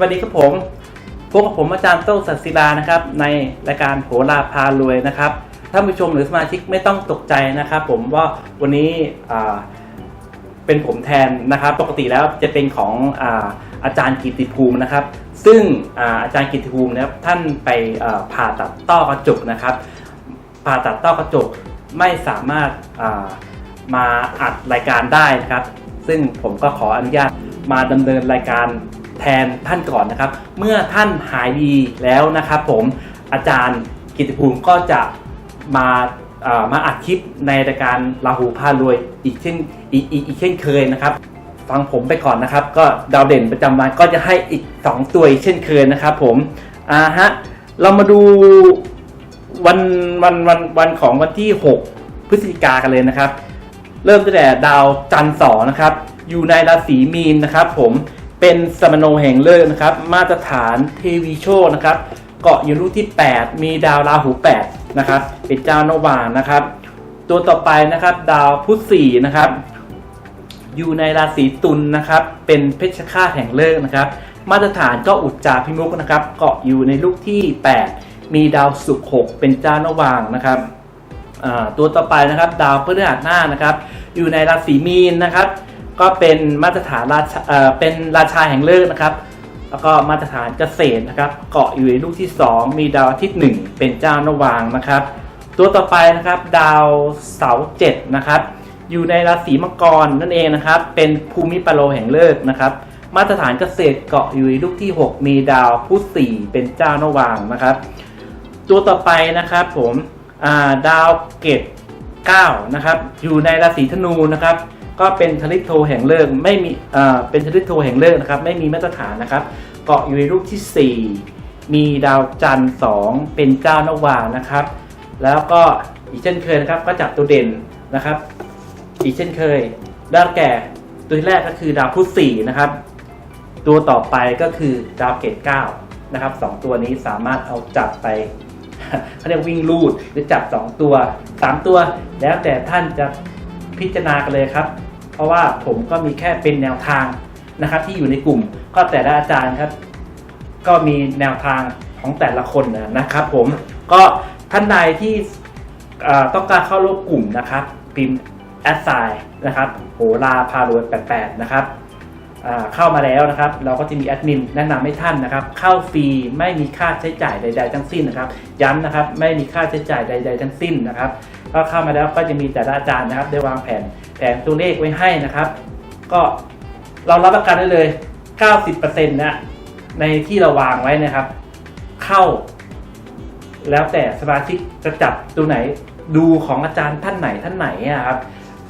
วัสดีครับผมพบกับผมอาจารย์โต้งศักดิ์ศิลานะครับ ในรายการโหราพารวยนะครับท่านผู้ชมหรือสมาชิกไม่ต้องตกใจนะครับ ผมว่าวันนี้เป็นผมแทนนะครับ ปกติแล้วจะเป็นของอาอาจารย์กิติภูมินะครับ ซึ่งอาอาจารย์กิติภูมินะครับท่านไปผ่าตัดต้อกระจกนะครับ ผ่าตัดต้อกระจกไม่สามารถามาอัดรายการได้นะครับ ซึ่งผมก็ขออนุญาตมาดำเนินรายการ แทนท่านก่อนนะครับ เมื่อท่านหายดีแล้วนะครับผมอาจารย์กิตติภูมิก็จะมาเอ่อมาอัดคลิปในรายการราหูพารวยอีกเช่นอีกอีกอีกเช่นเคยนะครับ ฟังผมไปก่อนนะครับ ก็ดาวเด่นประจำวันก็จะให้อีก 2 ตัวเช่นเคยนะครับผมอ่าฮะเรามาดูวันวันวันวันของวันที่ 6 พฤศจิกากันเลยนะครับ เริ่มตั้งแต่ดาวจันทร์สองนะครับ อยู่ในราศีมีนนะครับผม เป็นสมโนแห่งเลิกนะครับ มาตรฐานเทวีโชนะครับ เกาะอยู่ลูกที่ 8 มีดาวราหู8นะครับ เป็นเจ้านวานะครับ ตัวต่อไปนะครับ ดาวพุธสี่นะครับ อยู่ในราศีตุลนะครับ เป็นเพชฌฆาตแห่งเลิกนะครับ มาตรฐานก็อุจจาพิมุกนะครับ เกาะอยู่ในลูกที่ 8 มีดาวศุกร์6เป็นเจ้านวางนะครับตัวต่อไปนะครับ ดาวพฤหัสหน้านะครับ อยู่ในราศีมีนนะครับ ก็เป็นมาตรฐานราชาเป็นราชาแห่งเลิกนะครับ แล้วก็มาตรฐานเกษตรนะครับ เกาะอยู่ในลูกที่ 2 มีดาวอาทิตย์1เป็นเจ้านวางนะครับ ตัวต่อไปนะครับดาวเสาร์เจ็ดนะครับอยู่ในราศีมังกรนั่นเองนะครับ เป็นภูมิปโลแห่งเลิกนะครับ มาตรฐานเกษตรเกาะอยู่ในลูกที่ 6 มีดาวพุธสี่เป็นเจ้านวางนะครับ ตัวต่อไปนะครับผมาดาวเกต9นะครับอยู่ในราศีธนูนะครับ ก็เป็นทริปโทแห่งเลิกไม่มีอ่าเป็นทริปโทแห่งเลิกนะครับไม่มีมาตรฐานนะครับ เกาะอยู่ในรูปทีสี่4 มีดาวจันทร์2เป็นเจ้านวานะครับ แล้วก็อีกเช่นเคยนะครับก็จับตัวเด่นนะครับ อีกเช่นเคยได้แก่ตัวที่แรกก็คือดาวพุธสี่นะครับ ตัวต่อไปก็คือดาวเกต9นะครับสองตัวนี้สามารถเอาจับไปเขาเรียกวิ่งลูดหรือจับ 2 ตัว 3 ตัว แล้วแต่ท่านจะพิจารณากันเลยครับ เพราะว่าผมก็มีแค่เป็นแนวทางนะครับ ที่อยู่ในกลุ่มก็แต่ละอาจารย์ครับ ก็มีแนวทางของแต่ละคนนะครับ ผมก็ท่านใดที่ต้องการเข้าร่วมกลุ่มนะครับ พิมพ์แอดไซน์นะครับโหราพารวย88นะครับเข้ามาแล้วนะครับ เราก็จะมีแอดมินแนะนำให้ท่านนะครับ เข้าฟรีไม่มีค่าใช้จ่ายใด ๆ ทั้งสิ้นนะครับ ย้ำนะครับ ไม่มีค่าใช้จ่ายใด ๆ ทั้งสิ้นนะครับ ก็เข้ามาแล้วก็จะมีแต่ละอาจารย์นะครับ ได้วางแผนแผนตัวเลขไว้ให้นะครับ ก็เรารับประกันได้เลย 90%นะในที่เราวางไว้นะครับ เข้า แล้วแต่สมาชิกจะจับตัวไหนดูของอาจารย์ท่านไหนท่านไหนอะครับ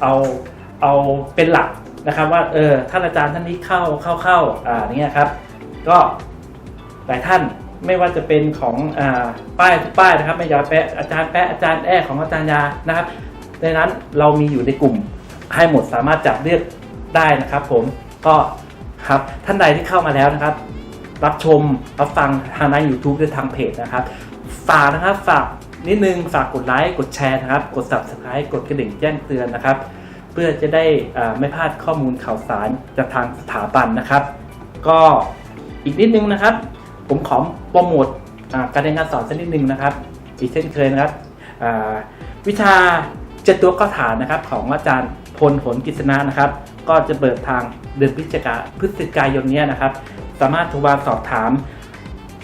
เอาเอาเป็นหลักนะครับ ว่าเออท่านอาจารย์ท่านนี้เข้าเข้าเข้าอ่าเนี่ยครับ ก็หลายท่าน ไม่ว่าจะเป็นของอป้ายทุกป้ายนะครับ ไม่ยาแปะอาจารย์แปะอาจารย์แอ้ของอาจารย์ยานะครับในนั้นเรามีอยู่ในกลุ่มให้หมดสามารถจับเลือกได้นะครับ ผมก็ครับท่านใดที่เข้ามาแล้วนะครับ รับชมรับฟังทางใน YouTube หรือทางเพจนะครับ ฝากนะครับฝากนิดนึงฝากกดไลค์กดแชร์นะครับ กด Subscribe กดกระดิ่งแจ้งเตือนนะครับ เพื่อจะได้ไม่พลาดข้อมูลข่าวสารจากทางสถาบันนะครับ ก็อีกนิดนึงนะครับ ผมขอโปรโมทการเรียนการสอนสักนิดนึงนะครับ อีกเช่นเคยนะครับ วิชาเจตัวก้าฐานนะครับ ของอาจารย์พลผลกิษณะนะครับ ก็จะเปิดทางเดือนพฤศจิกาพฤศจิกายนนี้นะครับ สามารถโทรมาสอบถาม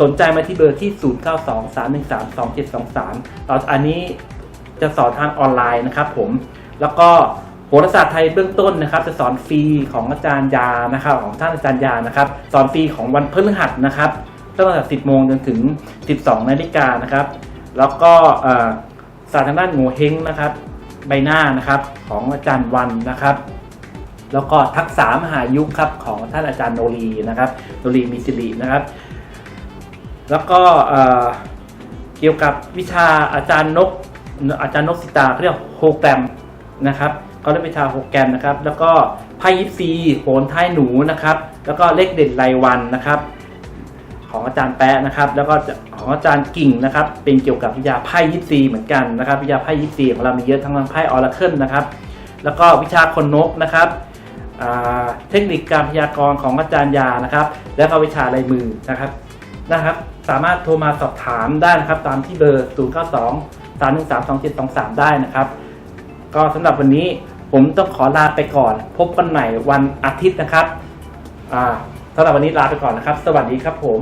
สนใจมาที่เบอร์ที่ 0923132723เราอันนี้จะสอนทางออนไลน์นะครับ ผมแล้วก็โหราศาสตร์ไทยเบื้องต้นนะครับ จะสอนฟรีของอาจารย์ยานะครับ ของท่านอาจารย์ยานะครับ สอนฟรีของวันพฤหัสนะครับ ตั้งแต่10โมงจนถึง 12นาฬิกานะครับ แล้วก็ศาสตร์ทางด้านโงูเฮงนะครับ ใบหน้านะครับของอาจารย์วันนะครับแล้วก็ทักษะมหายุคครับของท่านอาจารย์โนรีนะครับโนรีมีสิรินะครับ แล้วก็เกี่ยวกับวิชาอาจารย์นกอาจารย์นกสิตาเรียกโฮแกรมนะครับก็เรียกวิชาโฮแกรมนะครับ แล้วก็ไพ่ยิปซีโหนท้ายหนูนะครับ แล้วก็เลขเด่นรายวันนะครับ ของอาจารย์แปะนะครับ แล้วก็ของอาจารย์กิ่งนะครับ เป็นเกี่ยวกับวิทยาไพ่ยิปซีเหมือนกันนะครับ วิทยาไพ่ยิปซีของเรามีเยอะทั้งทางไพ่ออราเคิลนะครับ แล้วก็วิชาคนนกนะครับเทคนิคการพยากรณ์ของอาจารย์ยานะครับ และก็วิชาลายมือนะครับนะครับ สามารถโทรมาสอบถามได้นะครับ ตามที่เบอร์ 0 9 2 3 1 3 2 7 2 3 ได้นะครับ ก็สำหรับวันนี้ผมต้องขอลาไปก่อน พบกันใหม่วันอาทิตย์นะครับสำหรับวันนี้ลาไปก่อนนะครับ สวัสดีครับผม